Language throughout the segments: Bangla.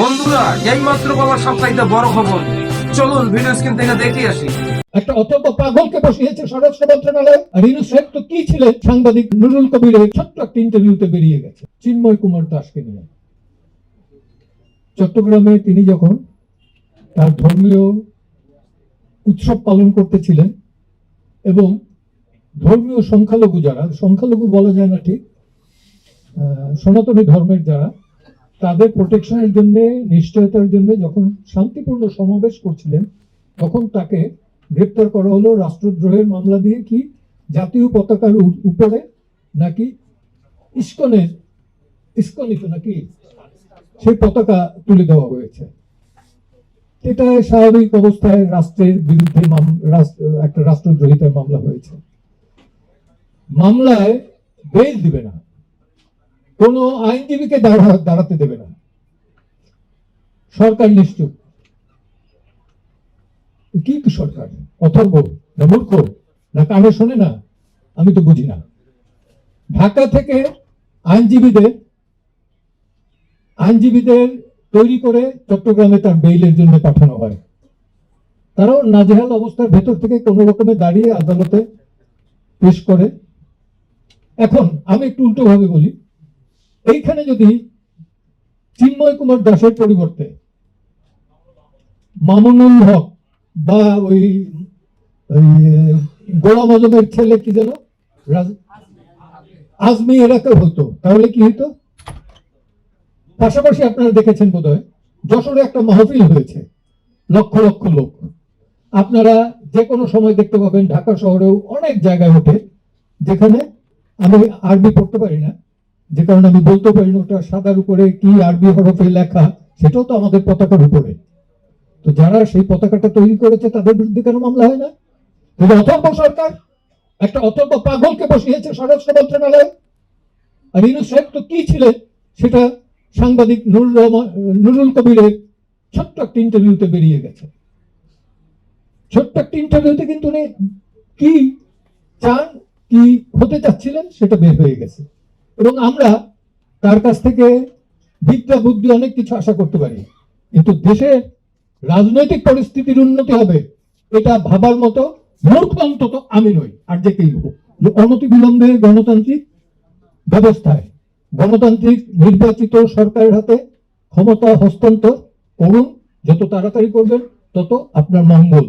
বন্ধুরা, এই মাত্র সবচাইতে বড় খবর। চলুন ভিডিও স্ক্রিন থেকে দেখে আসি। একটা অত্যন্ত পাগলকে বসিয়েছে মন্ত্রণালয়। আর ইনু শেখ তো কি ছিলেন? সাংবাদিক নুরুল ছোট্ট একটা ইন্টারভিউতে বেরিয়ে গেছে। চিন্ময় কুমার দাসকে নিয়ে। চট্টগ্রামে তিনি যখন তার ধর্মীয় উৎসব পালন করতেছিলেন এবং ধর্মীয় সংখ্যালঘু যারা, সংখ্যালঘু বলা যায় না ঠিক সনাতনী ধর্মের যারা তাদের প্রোটেকশনের জন্য, নিশ্চয়তার জন্য যখন শান্তিপূর্ণ সমাবেশ করছিলেন, তখন তাকে গ্রেপ্তার করা হলো রাষ্ট্রদ্রোহের মামলা দিয়ে কি জাতীয় পতাকার উপরে নাকি ইস্কনের, ইস্কনিত নাকি সেই পতাকা তুলে দেওয়া হয়েছে। এটা স্বাভাবিক অবস্থায় রাষ্ট্রের বিরুদ্ধে একটা রাষ্ট্রদ্রোহিতার মামলা হয়েছে। মামলায় বেল দিবে না। কোনো আইনজীবীকে দাঁড়া- দাঁড়াতে দেবে না। সরকার নিশ্চুপ। কি সরকার? অথর্ব না মূর্খ? না কানে শোনে না? আমি তো বুঝি না। ঢাকা থেকে আইনজীবীদের আইনজীবীদের তৈরি করে চট্টগ্রামে তার বেইলের জন্য পাঠানো হয়। তারাও নাজেহাল অবস্থার ভেতর থেকে কোনো রকমে দাঁড়িয়ে আদালতে পেশ করে। এখন আমি একটু উল্টোভাবে বলি। এইখানে যদি চিন্ময় কুমার দাসের পরিবর্তে মামুনুল হক বা ওই গোলাম আজমের ছেলে কি যেন? আজমি এলাকা হতো, তাহলে কি হতো পাশাপাশি আপনারা দেখেছেন বোধহয়, যশোরে একটা মাহফিল হয়েছে, লক্ষ লক্ষ লোক। আপনারা যে কোনো সময় দেখতে পাবেন, ঢাকা শহরেও অনেক জায়গায় ওঠে যেখানে আমি আরবি পড়তে পারি না। যে কারণে আমি বলতে পারি না, ওটা সাদার উপরে কি আরবি হরফে লেখা, সেটাও তো আমাদের পতাকার উপরে। তো যারা সেই পতাকাটা তৈরি করেছে, তাদের বিরুদ্ধে কেন মামলা হয় না? কিন্তু অথর্ব সরকার একটা অথর্ব পাগলকে বসিয়েছে স্বরাষ্ট্র মন্ত্রণালয় আর ইনু শেখ তো কি ছিলেন, সেটা সাংবাদিক নুরুল রহমান, নুরুল কবিরের ছোট্ট একটা ইন্টারভিউতে বেরিয়ে গেছে। ছোট্ট একটা ইন্টারভিউতে কিন্তু উনি কি চান, কি হতে চাচ্ছিলেন, সেটা বের হয়ে গেছে। এবং আমরা তার কাছ থেকে বিদ্যা, বুদ্ধি অনেক কিছু আশা করতে পারি। কিন্তু দেশের রাজনৈতিক পরিস্থিতির উন্নতি হবে, এটা ভাবার মতো মূর্খ অন্তত আমি নই, আর যে কেই হোক। অনতি বিলম্বে গণতান্ত্রিক ব্যবস্থায়, গণতান্ত্রিক নির্বাচিত সরকারের হাতে ক্ষমতা হস্তান্তর করুন, যত তাড়াতাড়ি করবেন, তত আপনার মঙ্গল।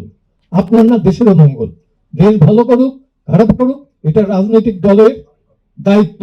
আপনার না দেশেরও মঙ্গল। দেশ ভালো করুক, খারাপ করুক, এটা রাজনৈতিক দলের দায়িত্ব।